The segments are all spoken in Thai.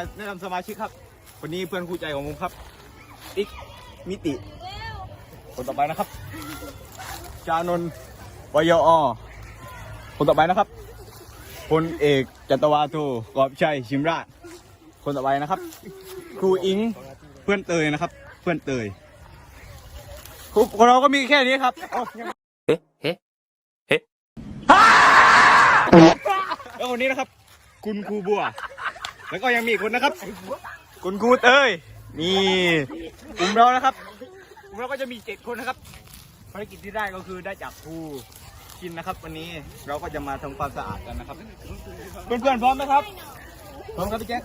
จะมาแนะนำสมาชิกครับคนนี้เพื่อนคู่ใจของผมครับติ๊กมิติ คนต่อไปนะครับ จานนท์วยอคนต่อไปนะครับพลเอกจัตวาโทกอบชัยชิมราช คนต่อไปนะครับ ครูอิงเพื่อนเตยนะครับ เพื่อนเตยครูของเราก็มีแค่นี้ครับเอ้ายังเฮ้เฮ้เฮ้แล้วคนนี้นะครับ คุณครูบัว แล้วก็ยังมีอีกคนนะครับ คุณครูเตยนี่กลุ่มเรานะครับกลุ่มเราก็จะมีเจ็ดคนนะครับ ภารกิจที่ได้ก็คือได้จากครูกินนะครับ วันนี้เราก็จะมาทำความสะอาดกันนะครับ เพื่อนๆพร้อมไหมครับ พร้อมครับพี่แจ๊ค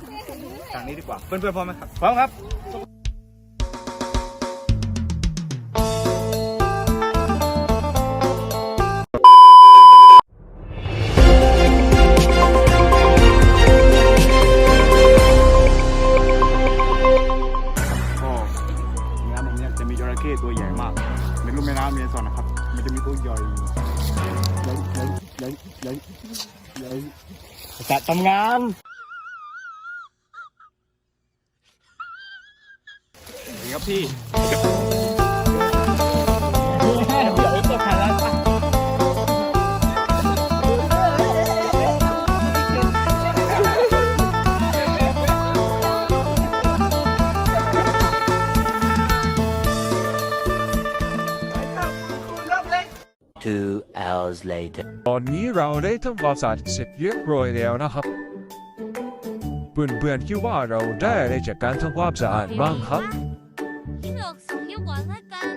ทางนี้ดีกว่า เพื่อนๆพร้อมไหมครับ พร้อมครับ ตัวใหญ่มาก ในรูปแม่น้ำเมซอนนะครับ มันจะมีตัวใหญ่ใหญ่ใหญ่ใหญ่ใหญ่ใหญ่จะทำงานครับพี่ two hours later ตอนนี้เราได้ทำความสะอาดเสร็จเรียบร้อยแล้วนะครับ เพื่อนๆคิดว่าเราได้อะไรจากการทำความสะอาดบ้างครับที่เราส่งเยอะกว่าละกัน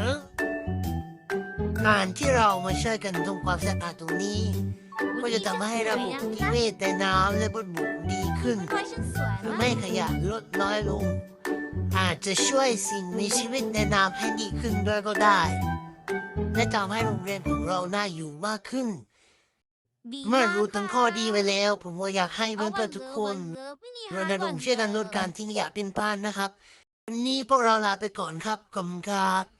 ฮะการที่เรามาช่วยกันทำความสะอาดตรงนี้ ก็จะทำให้ระบบนิเวศในน้ำและบนบกดีขึ้นควายฉันสวยทำนะให้ขยะลดน้อยลง อาจจะช่วยสิ่งมีชีวิตในน้ำให้ดีขึ้นด้วยก็ได้ และทำให้โรงเรียนของเราน่าอยู่มากขึ้น ดีเมื่อรู้มากทั้งข้อดีไว้แล้ว ผมก็อยากให้เพื่เอาอนๆทุกคนวันรเลิฟวันนี้ณรงค์ช่วยกันลดการทิ้งขยะเป็นบ้านนะครับ วันนี้พวกเราลาไปก่อนครับขอบคุณครับ